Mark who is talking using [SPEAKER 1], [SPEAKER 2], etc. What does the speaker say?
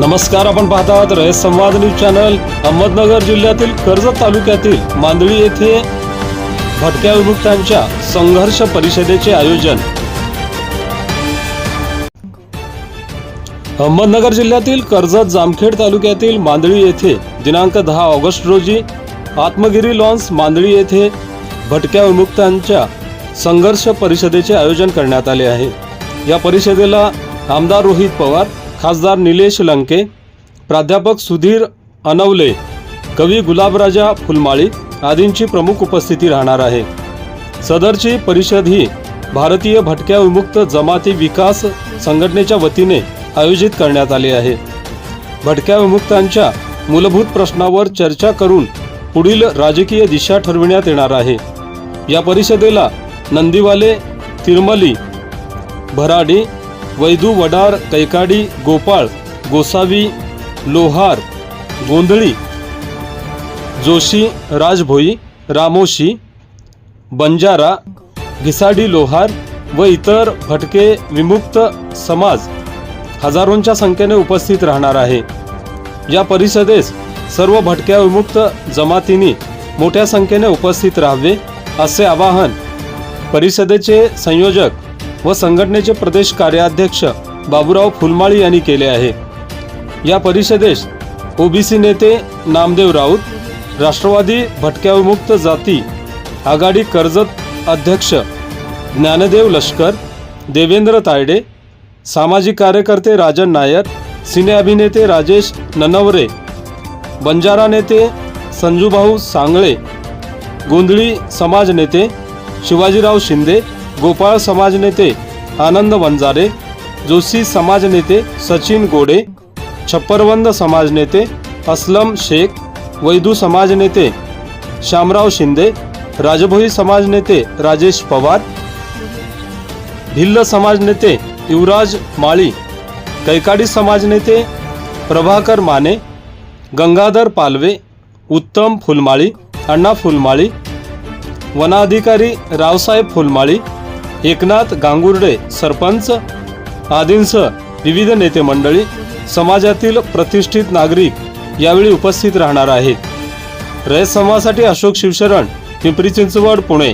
[SPEAKER 1] नमस्कार आपण पाहत आहात रयत संवाद न्यूज चॅनल. अहमदनगर जिल्ह्यातील कर्जत तालुक्यातील मांदळी येथे भटक्या विमुक्तांच्या संघर्ष परिषदेचे आयोजन. अहमदनगर जिल्ह्यातील कर्जत जामखेड तालुक्यातील मांदळी येथे दिनांक दहा ऑगस्ट रोजी आत्मगिरी लॉन्स मांदळी येथे भटक्या विमुक्तांच्या संघर्ष परिषदेचे आयोजन करण्यात आले आहे. या परिषदेला आमदार रोहित पवार खासदार निलेश लंके प्राध्यापक सुधीर अनवले कवी गुलाबराजा फुलमाळी आदींची प्रमुख उपस्थिती राहणार आहे. सदरची परिषद ही भारतीय भटक्या विमुक्त जमाती विकास संघटनेच्या वतीने आयोजित करण्यात आली आहे. भटक्या विमुक्तांच्या मूलभूत प्रश्नावर चर्चा करून पुढील राजकीय दिशा ठरविण्यात येणार आहे. या परिषदेला नंदीवाले तिरमली भराडी वैदू वडार कैकाडी गोपाळ गोसावी लोहार गोंधळी जोशी राजभोई रामोशी बंजारा घिसाडी लोहार व इतर भटके विमुक्त समाज हजारोंच्या संख्येने उपस्थित राहणार आहे. या परिषदेस सर्व भटक्या विमुक्त जमातींनी मोठ्या संख्येने उपस्थित राहावे असे आवाहन परिषदेचे संयोजक व संघटनेचे प्रदेश कार्याध्यक्ष बाबूराव फुलमाळी यांनी केले आहे. या परिषदेस ओबीसी नेते नामदेव राऊत राष्ट्रवादी भटक्याविमुक्त जाती आघाडी कर्जत अध्यक्ष ज्ञानदेव लष्कर देवेंद्र तायडे सामाजिक कार्यकर्ते राजन नायर सिने अभिनेते राजेश ननवरे बंजारा नेते संजूभाऊ सांगळे गोंधळी समाज नेते शिवाजीराव शिंदे गोपाळ समाज नेते आनंद वंजारे जोशी समाज नेते सचिन गोडे छप्परवंद समाज नेते असलम शेख वैदू समाज नेते शामराव शिंदे राजभोई समाज नेते राजेश पवार भिल्ल समाज नेते युवराज माळी कैकाडी समाज नेते प्रभाकर माने गंगाधर पालवे उत्तम फुलमाळी अण्णा फुलमाळी वनाधिकारी रावसाहेब फुलमाळी एकनाथ गांगुर्डे सरपंच आदींसह विविध नेते मंडळी समाजातील प्रतिष्ठित नागरिक यावेळी उपस्थित राहणार आहेत. रयत समाजासाठी अशोक शिवशरण पिंपरी चिंचवड पुणे.